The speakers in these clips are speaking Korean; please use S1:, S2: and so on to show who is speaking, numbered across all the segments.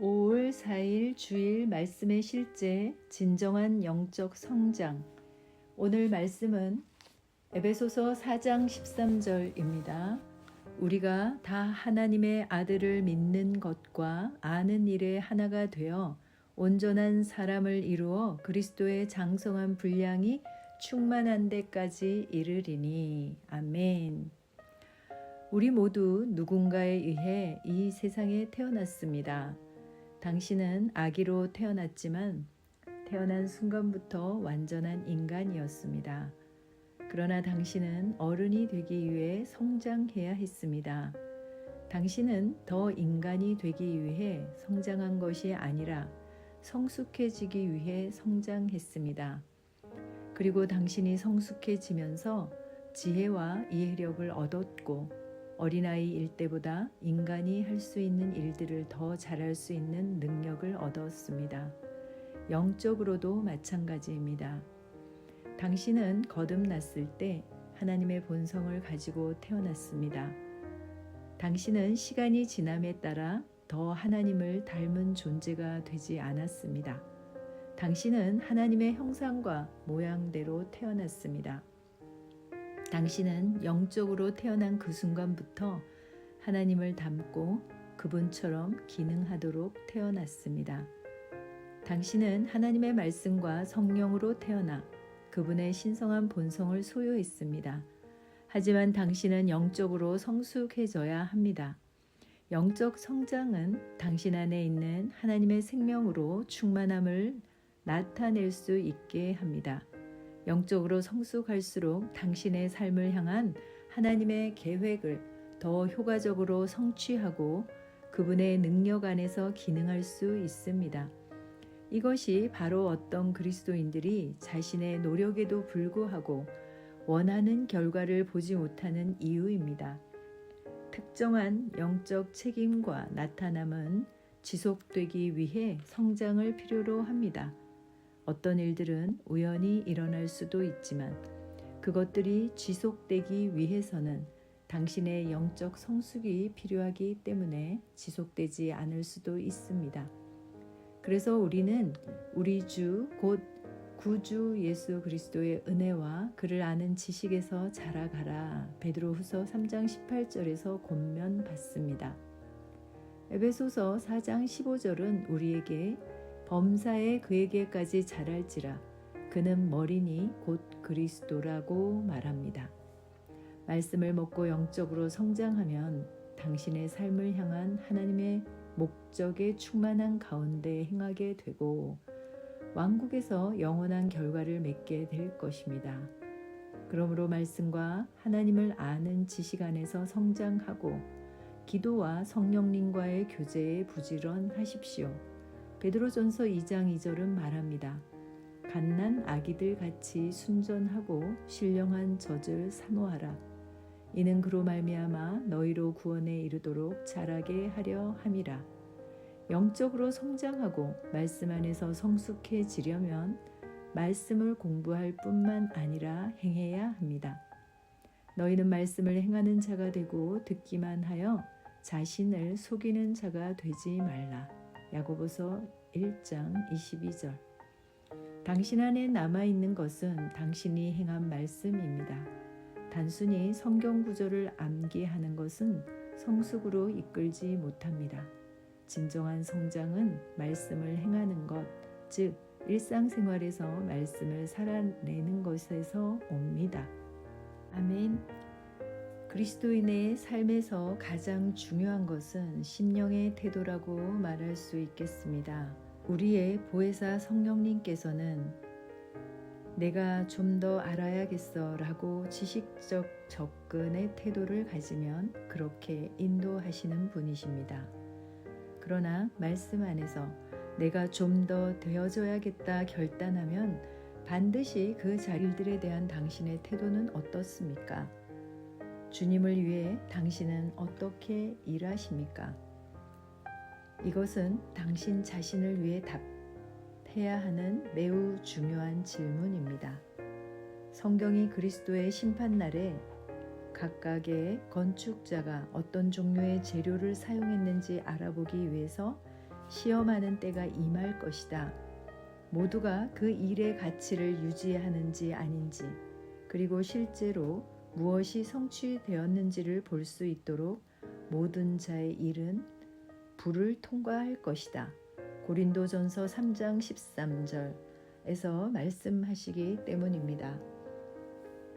S1: 5월 4일 주일 말씀의 실제 진정한 영적 성장. 오늘 말씀은 에베소서 4장 13절입니다. 우리가 다 하나님의 아들을 믿는 것과 아는 일에 하나가 되어 온전한 사람을 이루어 그리스도의 장성한 분량이 충만한 데까지 이르리니 아멘. 우리 모두 누군가에 의해 이 세상에 태어났습니다. 당신은 아기로 태어났지만 태어난 순간부터 완전한 인간이었습니다. 그러나 당신은 어른이 되기 위해 성장해야 했습니다. 당신은 더 인간이 되기 위해 성장한 것이 아니라 성숙해지기 위해 성장했습니다. 그리고 당신이 성숙해지면서 지혜와 이해력을 얻었고 어린아이 일 때보다 인간이 할 수 있는 일들을 더 잘할 수 있는 능력을 얻었습니다. 영적으로도 마찬가지입니다. 당신은 거듭났을 때 하나님의 본성을 가지고 태어났습니다. 당신은 시간이 지남에 따라 더 하나님을 닮은 존재가 되지 않았습니다. 당신은 하나님의 형상과 모양대로 태어났습니다. 당신은 영적으로 태어난 그 순간부터 하나님을 닮고 그분처럼 기능하도록 태어났습니다. 당신은 하나님의 말씀과 성령으로 태어나 그분의 신성한 본성을 소유했습니다. 하지만 당신은 영적으로 성숙해져야 합니다. 영적 성장은 당신 안에 있는 하나님의 생명으로 충만함을 나타낼 수 있게 합니다. 영적으로 성숙할수록 당신의 삶을 향한 하나님의 계획을 더 효과적으로 성취하고 그분의 능력 안에서 기능할 수 있습니다. 이것이 바로 어떤 그리스도인들이 자신의 노력에도 불구하고 원하는 결과를 보지 못하는 이유입니다. 특정한 영적 책임과 나타남은 지속되기 위해 성장을 필요로 합니다. 어떤 일들은 우연히 일어날 수도 있지만 그것들이 지속되기 위해서는 당신의 영적 성숙이 필요하기 때문에 지속되지 않을 수도 있습니다. 그래서 우리는 우리 주 곧 구주 예수 그리스도의 은혜와 그를 아는 지식에서 자라가라 베드로후서 3장 18절에서 권면 받습니다. 에베소서 4장 15절은 우리에게 범사에 그에게까지 자랄지라 그는 머리니 곧 그리스도라고 말합니다. 말씀을 먹고 영적으로 성장하면 당신의 삶을 향한 하나님의 목적에 충만한 가운데 행하게 되고 왕국에서 영원한 결과를 맺게 될 것입니다. 그러므로 말씀과 하나님을 아는 지식 안에서 성장하고 기도와 성령님과의 교제에 부지런하십시오. 베드로전서 2장 2절은 말합니다. 갓난 아기들 같이 순전하고 신령한 젖을 사모하라. 이는 그로 말미암아 너희로 구원에 이르도록 자라게 하려 함이라. 영적으로 성장하고 말씀 안에서 성숙해지려면 말씀을 공부할 뿐만 아니라 행해야 합니다. 너희는 말씀을 행하는 자가 되고 듣기만 하여 자신을 속이는 자가 되지 말라. 야고보서 1장 22절. 당신 안에 남아 있는 것은 당신이 행한 말씀입니다. 단순히 성경 구절을 암기하는 것은 성숙으로 이끌지 못합니다. 진정한 성장은 말씀을 행하는 것, 즉 일상생활에서 말씀을 살아내는 것에서 옵니다. 아멘. 그리스도인의 삶에서 가장 중요한 것은 심령의 태도라고 말할 수 있겠습니다. 우리의 보혜사 성령님께서는 내가 좀 더 알아야겠어 라고 지식적 접근의 태도를 가지면 그렇게 인도하시는 분이십니다. 그러나 말씀 안에서 내가 좀 더 되어져야겠다 결단하면 반드시 그 자리들에 대한 당신의 태도는 어떻습니까? 주님을 위해 당신은 어떻게 일하십니까? 이것은 당신 자신을 위해 답해야 하는 매우 중요한 질문입니다. 성경이 그리스도의 심판날에 각각의 건축자가 어떤 종류의 재료를 사용했는지 알아보기 위해서 시험하는 때가 임할 것이다. 모두가 그 일의 가치를 유지하는지 아닌지, 그리고 실제로 무엇이 성취되었는지를 볼 수 있도록 모든 자의 일은 불을 통과할 것이다. 고린도전서 3장 13절에서 말씀하시기 때문입니다.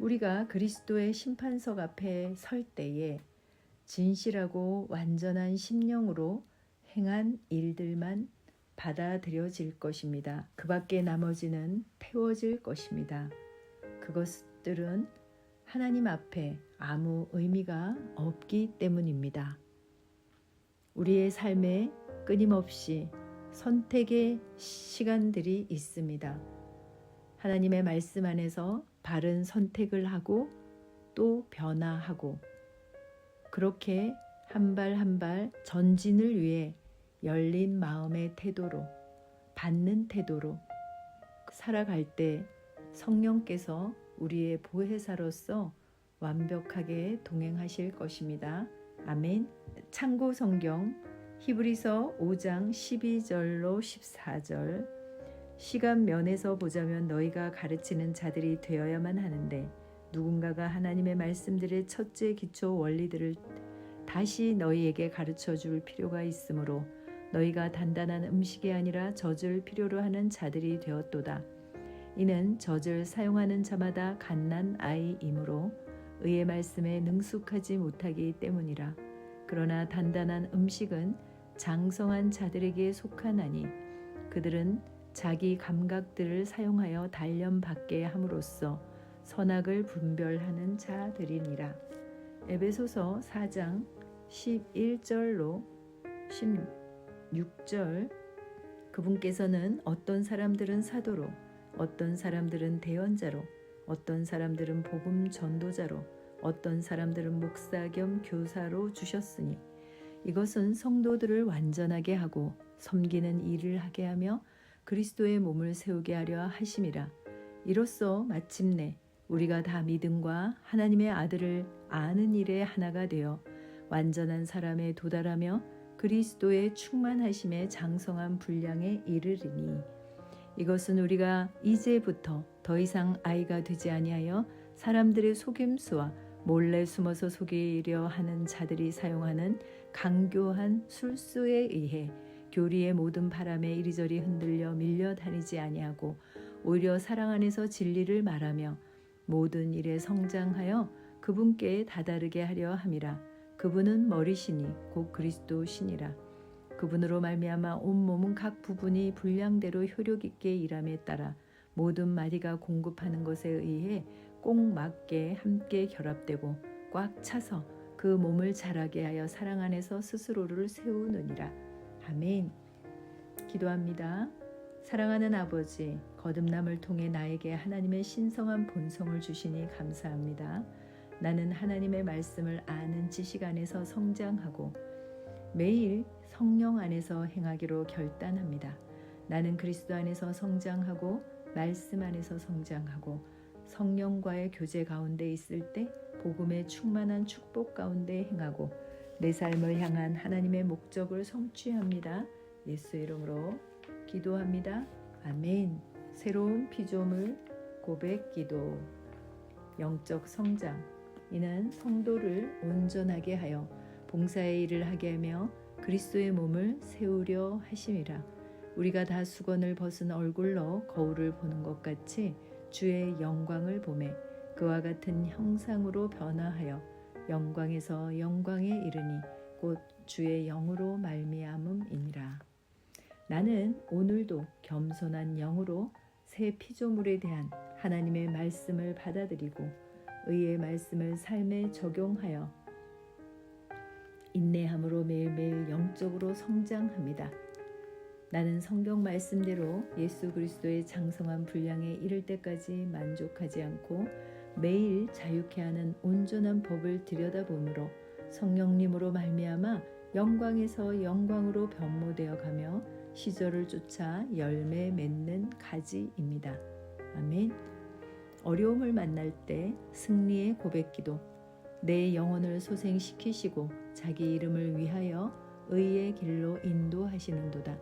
S1: 우리가 그리스도의 심판석 앞에 설 때에 진실하고 완전한 심령으로 행한 일들만 받아들여질 것입니다. 그 밖에 나머지는 태워질 것입니다. 그것들은 하나님 앞에 아무 의미가 없기 때문입니다. 우리의 삶에 끊임없이 선택의 시간들이 있습니다. 하나님의 말씀 안에서 바른 선택을 하고 또 변화하고 그렇게 한 발 한 발 전진을 위해 열린 마음의 태도로 받는 태도로 살아갈 때 성령께서 우리의 보혜사로서 완벽하게 동행하실 것입니다. 아멘. 참고 성경 히브리서 5장 12절로 14절 시간 면에서 보자면 너희가 가르치는 자들이 되어야만 하는데 누군가가 하나님의 말씀들의 첫째 기초 원리들을 다시 너희에게 가르쳐 줄 필요가 있으므로 너희가 단단한 음식이 아니라 젖을 필요로 하는 자들이 되었도다. 이는 젖을 사용하는 자마다 갓난 아이이므로 의의 말씀에 능숙하지 못하기 때문이라. 그러나 단단한 음식은 장성한 자들에게 속하나니 그들은 자기 감각들을 사용하여 단련받게 함으로써 선악을 분별하는 자들이니라. 에베소서 4장 11절로 16절 그분께서는 어떤 사람들은 사도로 어떤 사람들은 대언자로 어떤 사람들은 복음 전도자로 어떤 사람들은 목사 겸 교사로 주셨으니 이것은 성도들을 완전하게 하고 섬기는 일을 하게 하며 그리스도의 몸을 세우게 하려 하심이라. 이로써 마침내 우리가 다 믿음과 하나님의 아들을 아는 일에 하나가 되어 완전한 사람에 도달하며 그리스도의 충만하심의 장성한 분량에 이르리니 이것은 우리가 이제부터 더 이상 아이가 되지 아니하여 사람들의 속임수와 몰래 숨어서 속이려 하는 자들이 사용하는 강교한 술수에 의해 교리의 모든 바람에 이리저리 흔들려 밀려 다니지 아니하고 오히려 사랑 안에서 진리를 말하며 모든 일에 성장하여 그분께 다다르게 하려 함이라. 그분은 머리시니 곧 그리스도시니라 그분으로 말미암아 온 몸은 각 부분이 분량대로 효력 있게 일함에 따라 모든 마디가 공급하는 것에 의해 꼭 맞게 함께 결합되고 꽉 차서 그 몸을 자라게 하여 사랑 안에서 스스로를 세우느니라. 아멘. 기도합니다. 사랑하는 아버지, 거듭남을 통해 나에게 하나님의 신성한 본성을 주시니 감사합니다. 나는 하나님의 말씀을 아는 지식 안에서 성장하고 매일 성령 안에서 행하기로 결단합니다. 나는 그리스도 안에서 성장하고 말씀 안에서 성장하고 성령과의 교제 가운데 있을 때 복음의 충만한 축복 가운데 행하고 내 삶을 향한 하나님의 목적을 성취합니다. 예수 이름으로 기도합니다. 아멘. 새로운 피조물 고백 기도 영적 성장 이는 성도를 온전하게 하여 봉사의 일을 하게 하며 그리스도의 몸을 세우려 하심이라 우리가 다 수건을 벗은 얼굴로 거울을 보는 것 같이 주의 영광을 보매 그와 같은 형상으로 변화하여 영광에서 영광에 이르니 곧 주의 영으로 말미암음이니라. 나는 오늘도 겸손한 영으로 새 피조물에 대한 하나님의 말씀을 받아들이고 의의 말씀을 삶에 적용하여 인내함으로 매일매일 영적으로 성장합니다. 나는 성경 말씀대로 예수 그리스도의 장성한 분량에 이를 때까지 만족하지 않고 매일 자유케 하는 온전한 법을 들여다보므로 성령님으로 말미암아 영광에서 영광으로 변모되어 가며 시절을 쫓아 열매 맺는 가지입니다. 아멘. 어려움을 만날 때 승리의 고백기도 내 영혼을 소생시키시고 자기 이름을 위하여 의의 길로 인도하시는도다.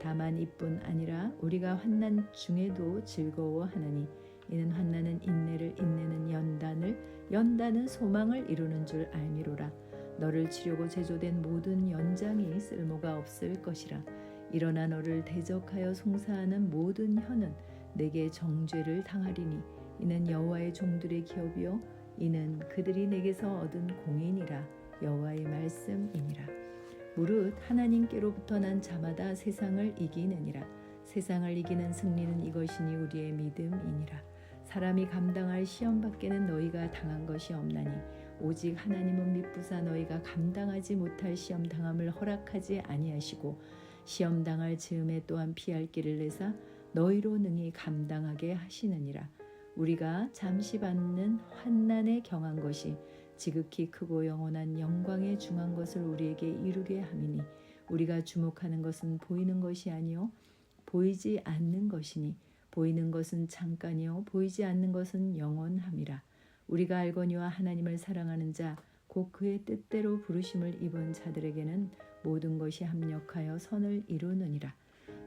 S1: 다만 이뿐 아니라 우리가 환난 중에도 즐거워하나니 이는 환난은 인내를 인내는 연단을 연단은 소망을 이루는 줄 알미로라. 너를 치려고 제조된 모든 연장이 쓸모가 없을 것이라. 일어나 너를 대적하여 송사하는 모든 혀는 내게 정죄를 당하리니 이는 여호와의 종들의 기업이요 이는 그들이 내게서 얻은 공인이라 여호와의 말씀이니라. 무릇 하나님께로부터 난 자마다 세상을 이기느니라. 세상을 이기는 승리는 이것이니 우리의 믿음이니라. 사람이 감당할 시험 밖에는 너희가 당한 것이 없나니 오직 하나님은 미쁘사 너희가 감당하지 못할 시험 당함을 허락하지 아니하시고 시험 당할 즈음에 또한 피할 길을 내사 너희로 능히 감당하게 하시느니라. 우리가 잠시 받는 환난에 경한 것이 지극히 크고 영원한 영광에 중한 것을 우리에게 이루게 함이니 우리가 주목하는 것은 보이는 것이 아니요 보이지 않는 것이니 보이는 것은 잠깐이요 보이지 않는 것은 영원함이라. 우리가 알거니와 하나님을 사랑하는 자 곧 그의 뜻대로 부르심을 입은 자들에게는 모든 것이 합력하여 선을 이루느니라.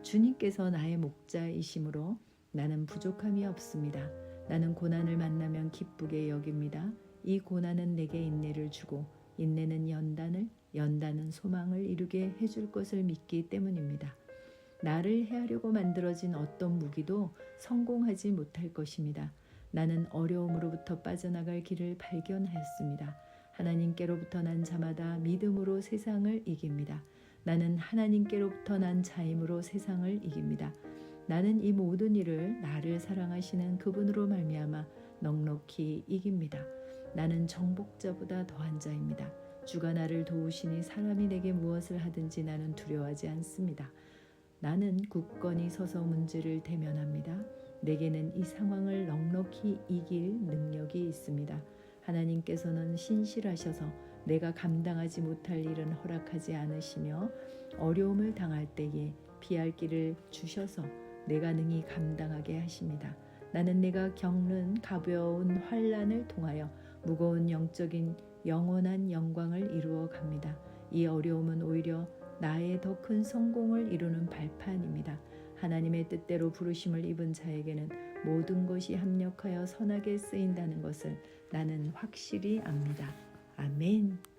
S1: 주님께서 나의 목자이심으로 나는 부족함이 없습니다 나는 고난을 만나면 기쁘게 여깁니다 이 고난은 내게 인내를 주고 인내는 연단을 연단은 소망을 이루게 해줄 것을 믿기 때문입니다. 나를 해하려고 만들어진 어떤 무기도 성공하지 못할 것입니다. 나는 어려움으로부터 빠져나갈 길을 발견하였습니다. 하나님께로부터 난 자마다 믿음으로 세상을 이깁니다. 나는 하나님께로부터 난 자임으로 세상을 이깁니다. 나는 이 모든 일을 나를 사랑하시는 그분으로 말미암아 넉넉히 이깁니다. 나는 정복자보다 더한 자입니다. 주가 나를 도우시니 사람이 내게 무엇을 하든지 나는 두려워하지 않습니다. 나는 굳건히 서서 문제를 대면합니다. 내게는 이 상황을 넉넉히 이길 능력이 있습니다. 하나님께서는 신실하셔서 내가 감당하지 못할 일은 허락하지 않으시며 어려움을 당할 때에 피할 길을 주셔서 내가 능히 감당하게 하십니다. 나는 내가 겪는 가벼운 환란을 통하여 무거운 영적인 영원한 영광을 이루어 갑니다. 이 어려움은 오히려 나의 더 큰 성공을 이루는 발판입니다. 하나님의 뜻대로 부르심을 입은 자에게는 모든 것이 합력하여 선하게 쓰인다는 것을 나는 확실히 압니다. 아멘.